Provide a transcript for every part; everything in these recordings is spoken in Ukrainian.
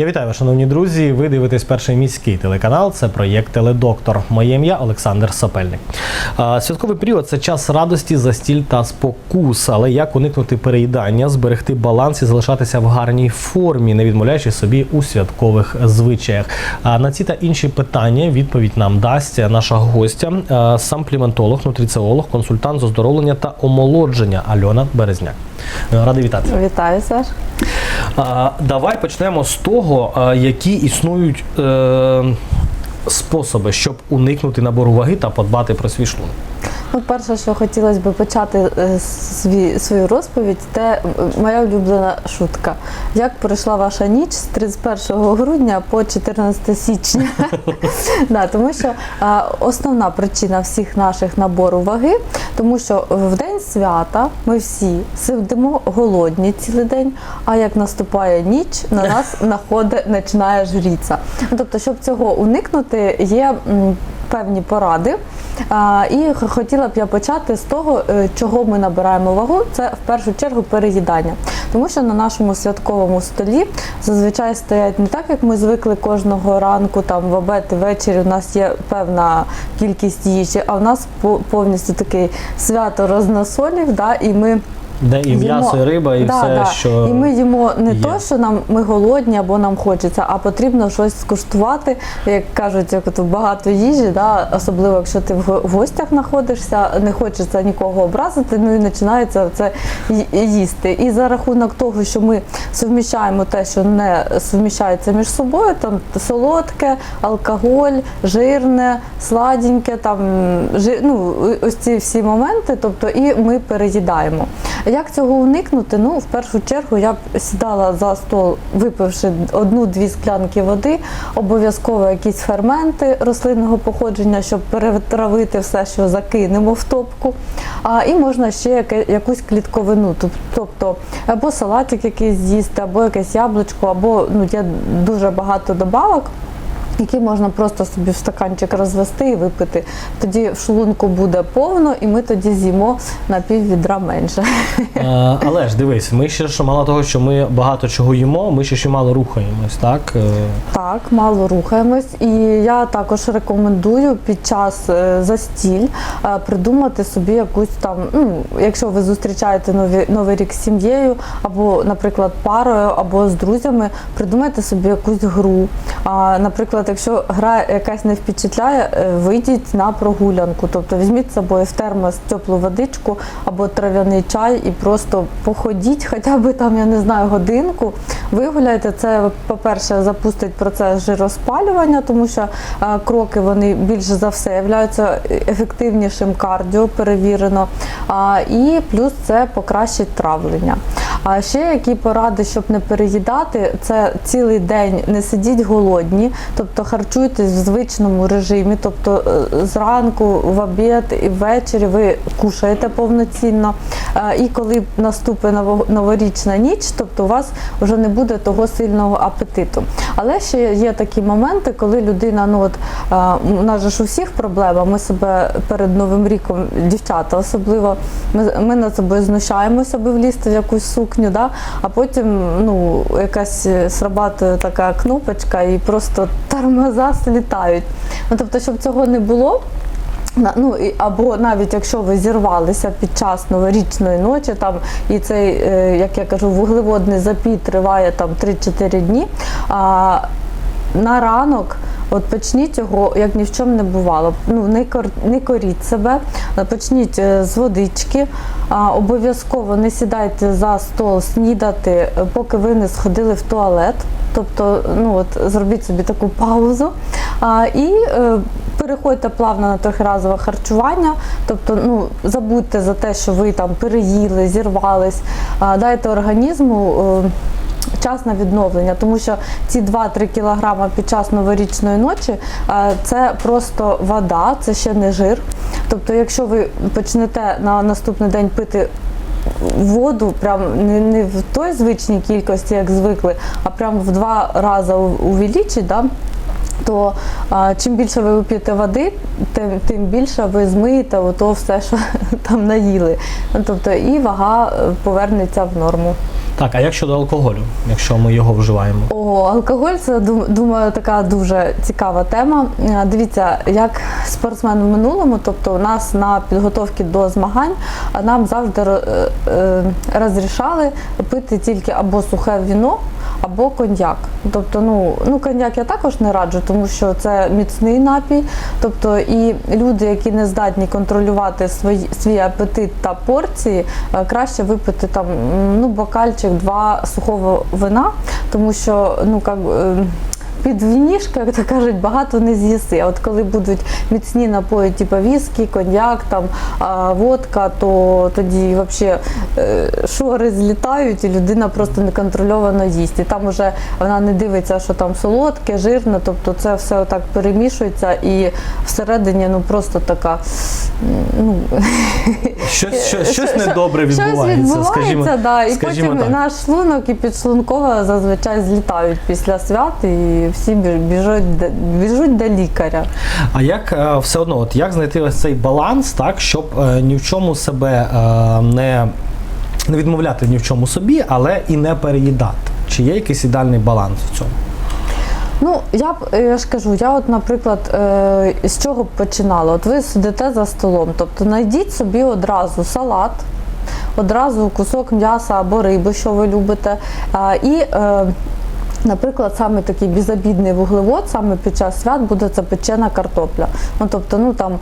Я вітаю шановні друзі. Ви дивитесь перший міський телеканал. Це проєкт Теледоктор. Моє ім'я Олександр Сапельник. Святковий період це час радості, застіль та спокус. Але як уникнути переїдання, зберегти баланс і залишатися в гарній формі, не відмовляючи собі у святкових звичаях? А на ці та інші питання відповідь нам дасть наша гостя, а, сампліментолог, нутриціолог, консультант з оздоровлення та омолодження Альона Березняк. Е, Радий вітати. Вітаю, Саш. Давай почнемо з того, які існують е, способи, щоб уникнути набору ваги та подбати про свій шлунок. Ну, перше, що хотілося б почати е, свій, свою розповідь, це е, моя улюблена шутка. Як пройшла ваша ніч з 31 грудня по 14 січня? да, тому що а, основна причина всіх наших набору ваги, тому що в день свята ми всі сидимо голодні цілий день, а як наступає ніч, на нас находить, починає жріться. Ну, Тобто, щоб цього уникнути, є певні поради. І хотіла б я почати з того, е, чого ми набираємо вагу. Це в першу чергу переїдання. Тому що на нашому святковому столі зазвичай стоять не так, як ми звикли кожного ранку, там в обед ввечері у нас є певна кількість їжі, а в нас по- повністю такий свято розносолів, да, і ми Де і м'ясо, і риба, і Да, все, да. що і ми їмо не є. то, що нам ми голодні або нам хочеться, а потрібно щось скуштувати. Як кажуть, як тут багато їжі, да, особливо якщо ти в гостях знаходишся, не хочеться нікого образити, ну і починається це їсти. І за рахунок того, що ми суміщаємо те, що не суміщається між собою, там солодке, алкоголь, жирне, сладеньке, там жи, ну, ось ці всі моменти, тобто і ми переїдаємо. Як цього уникнути? Ну, в першу чергу я б сідала за стол, випивши одну-дві склянки води, обов'язково якісь ферменти рослинного походження, щоб перетравити все, що закинемо в топку. А, і можна ще якусь клітковину, тобто або салатик якийсь з'їсти, або якесь яблучко, або ну, є дуже багато добавок які можна просто собі в стаканчик розвести і випити. Тоді в шлунку буде повно, і ми тоді з'їмо на пів відра менше. Але ж дивись, ми ще ж мало того, що ми багато чого їмо, ми ще ще мало рухаємось, так? Е, Так, мало рухаємось, і я також рекомендую під час е, застіль е, придумати собі якусь там, ну якщо ви зустрічаєте нові, новий рік з сім'єю, або, наприклад, парою, або з друзями, придумайте собі якусь гру. А, наприклад, якщо гра якась не впечатляє, е, вийдіть на прогулянку, тобто візьміть з собою в термос теплу водичку або трав'яний чай і просто походіть, хоча б там, я не знаю, годинку. Вигуляйте це, по-перше, запустить процес жироспалювання, тому що е, кроки вони більше за все являються ефективнішим кардіо, перевірено. І плюс це покращить травлення. А ще які поради, щоб не переїдати, це цілий день не сидіть голодні, тобто харчуйтесь в звичному режимі, тобто е, зранку, в обід і ввечері ви кушаєте повноцінно. Е, І коли наступить новорічна ніч, тобто у вас вже не буде того сильного апетиту. Але ще є такі моменти, коли людина, ну от е, у нас же ж у всіх проблема, ми себе перед новим ріком, дівчата особливо, ми, ми над собою знущаємося, аби влізти в якусь сукню, да? а потім ну, якась е, срабатує така кнопочка і просто тормоза слітають. Ну, тобто, щоб цього не було. Ну або навіть якщо ви зірвалися під час новорічної ночі, там і цей, е, як я кажу, вуглеводний запіт триває там 3-4 дні. А на ранок. От почніть його, як ні в чому не бувало. Ну не кор не коріть себе, почніть е, з водички. Обов'язково не сідайте за стол снідати, е, поки ви не сходили в туалет. Тобто, ну от зробіть собі таку паузу. А, і е, переходьте плавно на трьохразове харчування. Тобто, ну забудьте за те, що ви там переїли, зірвались. А, дайте організму. Е, час на відновлення, тому що ці 2-3 кілограми під час новорічної ночі е, це просто вода, це ще не жир. Тобто, якщо ви почнете на наступний день пити воду, прям не, не в той звичній кількості, як звикли, а прям в два рази увеличить, да, то а, чим більше ви вип'єте води, тим, тим більше ви змиєте ото все, що там наїли. Тобто і вага е, повернеться в норму. Так, а як щодо алкоголю, якщо ми його вживаємо? О, алкоголь це думаю така дуже цікава тема. Е, Дивіться, як спортсмен в минулому, тобто у нас на підготовці до змагань нам завжди е, розрішали пити тільки або сухе віно. Або коньяк. Тобто, ну, ну коньяк я також не раджу, тому що це міцний напій. Тобто, і люди, які не здатні контролювати свої, свій апетит та порції, е, краще випити там ну, бокальчик, два сухого вина, тому що ну як. Е, Під вінішка, як то кажуть, багато не з'їси. А от коли будуть міцні напої, типу віскі, коньяк, там водка, то тоді взагалі шори злітають, і людина просто неконтрольовано їсть. І там уже вона не дивиться, що там солодке, жирне, тобто це все отак перемішується, і всередині ну просто така. Ну, Щось, щось, щось Що- недобре щось відбувається, скажімо, да, і скажімо потім так. наш шлунок і підшлункова зазвичай злітають після свят, і всі біжуть, біжуть до лікаря. А як е, все одно, от як знайти ось цей баланс, так, щоб е, ні в чому себе е, не, не відмовляти ні в чому собі, але і не переїдати? Чи є якийсь ідеальний баланс в цьому? Ну, я б е, я ж кажу, я от, наприклад, е, з чого б починала? От ви сидите за столом, тобто знайдіть собі одразу салат, одразу кусок м'яса або риби, що ви любите, і е, Наприклад, саме такий безобідний вуглевод, саме під час свят буде це печена картопля. Ну тобто, ну там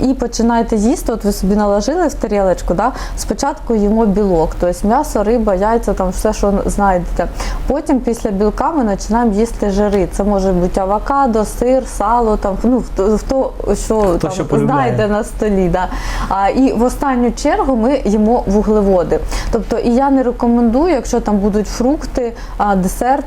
і починаєте їсти. От ви собі наложили в тарілочку, да? спочатку їмо білок, тобто м'ясо, риба, яйця, там все, що знайдете. Потім після білка ми починаємо їсти жири. Це може бути авокадо, сир, сало, там ну хто хто що там що знайде на столі. Да. А, і в останню чергу ми їмо вуглеводи. Тобто, і я не рекомендую, якщо там будуть фрукти, а,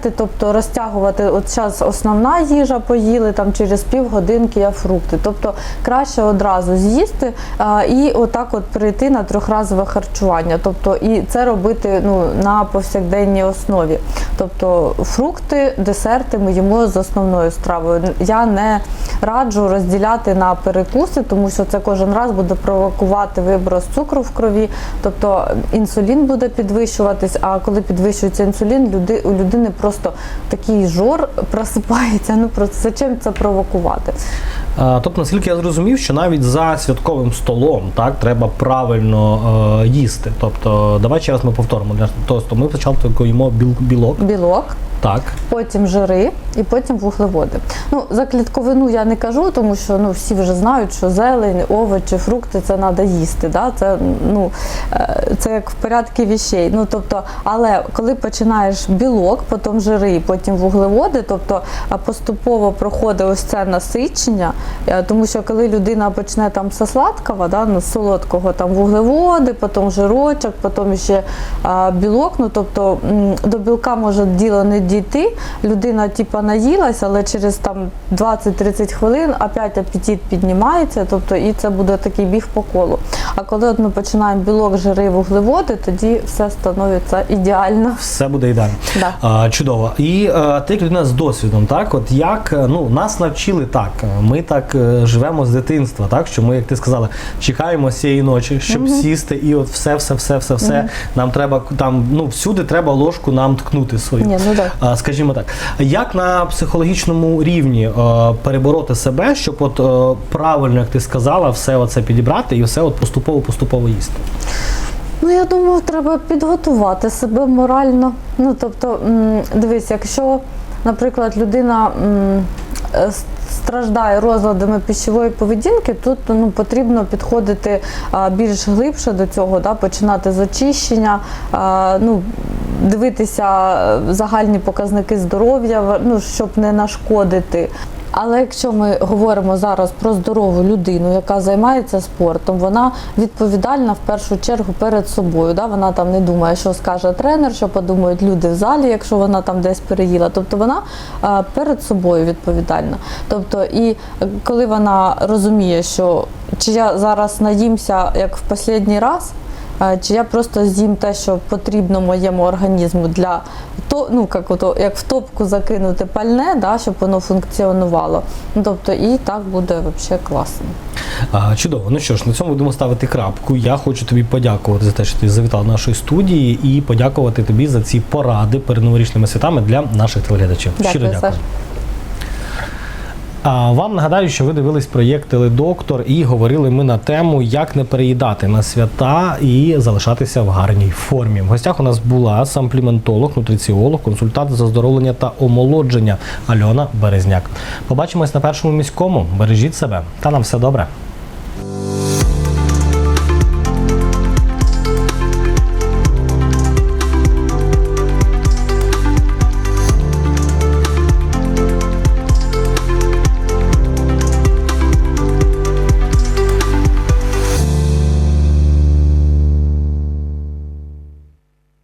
десерти, тобто розтягувати. От зараз основна їжа поїли, там через півгодинки я фрукти. Тобто краще одразу з'їсти а, і отак от перейти на трьохразове харчування. Тобто, і це робити ну, на повсякденній основі. Тобто фрукти, десерти ми їмо з основною стравою. Я не раджу розділяти на перекуси, тому що це кожен раз буде провокувати виброс цукру в крові, тобто інсулін буде підвищуватись. А коли підвищується інсулін, люди, у людини просто такий жор просипається. Ну просто зачем це провокувати? Е, Тобто, наскільки я зрозумів, що навіть за святковим столом так треба правильно е, їсти. Тобто, давай ще раз ми повторимо для того, ми спочатку їмо біл, білок, Білок. так. Потім жири і потім вуглеводи. Ну за клітковину я не кажу, тому що ну всі вже знають, що зелень, овочі, фрукти це треба їсти. Да? Це ну е, це як в порядку віщей. Ну тобто, але коли починаєш білок, потім жири, потім вуглеводи, тобто поступово проходить ось це насичення, тому що коли людина почне там зі сладкого, да, ну, солодкого там вуглеводи, потім жирочок, потім ще а, білок. Ну тобто до білка може діло не дійти. Людина типа наїлась, але через там 20-30 хвилин опять апетит піднімається, тобто і це буде такий біг по колу. А коли от ми починаємо білок, жири, вуглеводи, тоді все становиться ідеально. Все буде ідеально. Да. А, чудово. І е, ти як людина з досвідом, так от як е, ну нас навчили так. Ми так е, живемо з дитинства, так що ми, як ти сказала, чекаємо цієї ночі, щоб сісти, і от все, все, все, все, все. Нам треба там, ну всюди треба ложку нам ткнути свою. Ні, ну так. А, Скажімо так, як на психологічному рівні е, перебороти себе, щоб от е, правильно, як ти сказала, все оце підібрати і все от поступово поступово їсти. Ну, я думаю, треба підготувати себе морально. Ну, тобто, дивись, якщо, наприклад, людина е, страждає розладами пищової поведінки, тут ну, потрібно підходити більш глибше до цього, да, починати з очищення, ну, дивитися е, загальні показники здоров'я, ну, щоб не нашкодити. Але якщо ми говоримо зараз про здорову людину, яка займається спортом, вона відповідальна в першу чергу перед собою. Да? Вона там не думає, що скаже тренер, що подумають люди в залі, якщо вона там десь переїла. Тобто вона перед собою відповідальна. Тобто, і е, коли вона розуміє, що чи я зараз наїмся як в останній раз. Чи я просто з'їм те, що потрібно моєму організму для то, ну як ото, як в топку закинути пальне, да, щоб воно функціонувало. Ну, тобто і так буде взагалі класно. А, чудово. Ну що ж, на цьому будемо ставити крапку. Я хочу тобі подякувати за те, що ти завітав до нашої студії, і подякувати тобі за ці поради перед новорічними святами для наших телеглядачів. Щиро Дякую, дякую. Саш. А вам нагадаю, що ви дивились проєкт Теледоктор і говорили ми на тему, як не переїдати на свята і залишатися в гарній формі. В гостях у нас була сампліментолог, нутриціолог, консультант з оздоровлення та омолодження Альона Березняк. Побачимось на першому міському. Бережіть себе та нам все добре.